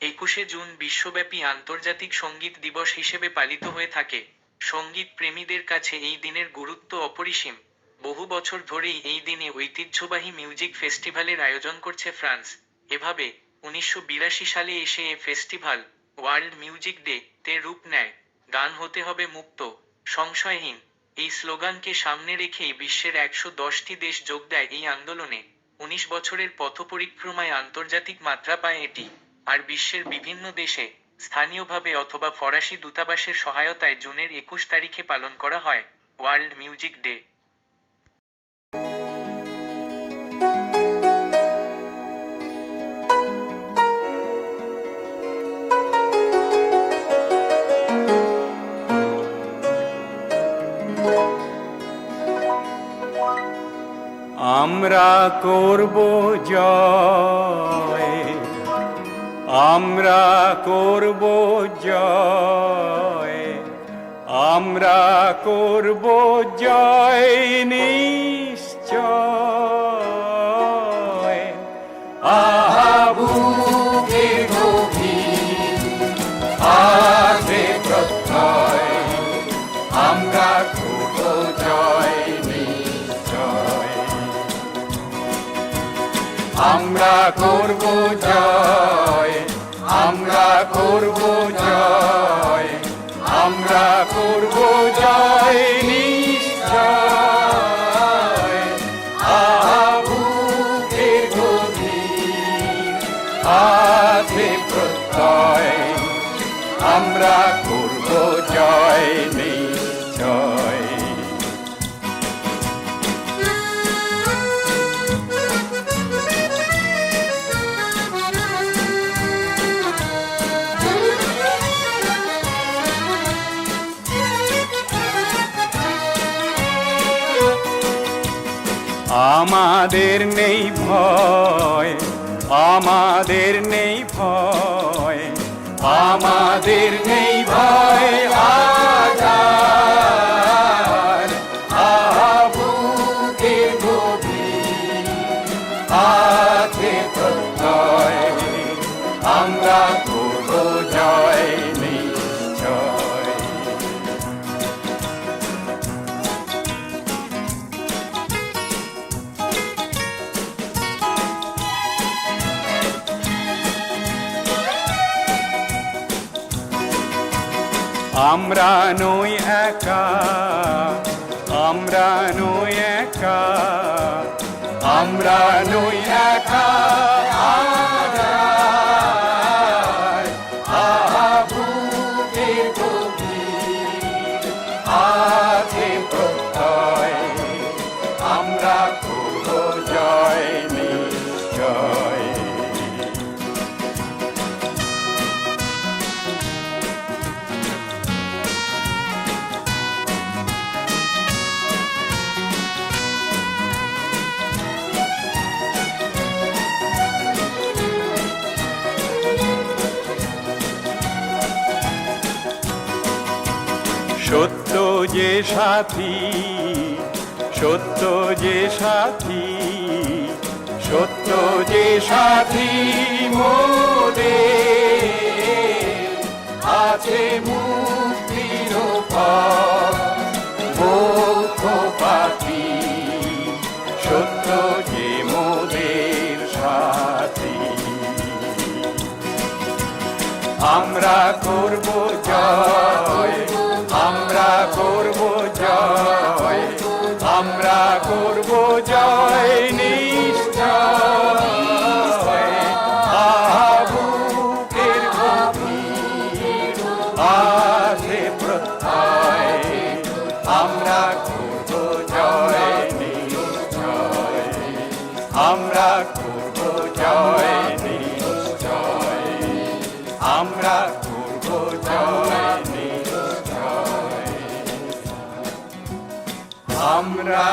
একুশে জুন বিশ্বব্যাপী আন্তর্জাতিক সংগীত দিবস হিসেবে পালিত হয়ে থাকে। সংগীত প্রেমীদের কাছে এই দিনের গুরুত্ব অপরিসীম। বহু বছর ধরেই এই দিনে ঐতিহ্যবাহী মিউজিক ফেস্টিভ্যালের আয়োজন করছে ফ্রান্স। এভাবে উনিশশো বিরাশি সালে এসে a festival, world music day, তে রূপ নেয়। গান হতে হবে মুক্ত, সংশয়হীন। এই স্লোগানকে সামনে রেখেই বিশ্বের একশো দশটি দেশ যোগ দেয় এই আন্দোলনে। উনিশ বছরের পথপরিক্রমায় আন্তর্জাতিক মাত্রা পায় এটি। আর বিশ্বের বিভিন্ন দেশে স্থানীয়ভাবে অথবা ফরাসি দূতাবাসের সহায়তায় জুনের একুশ তারিখে পালন করা হয় ওয়ার্ল্ড মিউজিক ডে। আমরা করব জয়। আমরা করব জয় আমরা করব জয় নিশ্চয়। আহাবুকে আমরা করব জয় আমরা করব জয় আমরা করব জয় নিশ্চয়। আমরা করব জয় নিশ্চয় আমাদের নেই ভয় আমাদের নেই ভয় আমাদের নেই ভয় আমরা আমরা নই একা আমরা নই একা আমরা নই একা। সত্য যে সাথী, সত্য যে সাথী, সত্য যে সাথী মোদে আছে মুক্তির বৌদ্ধ পাখি, সত্য যে মোদের সাথী। আমরা করব জয়। আমরা করব জয় নিশ্চয়। আমরা করব জয় নিশ্চয়। আমরা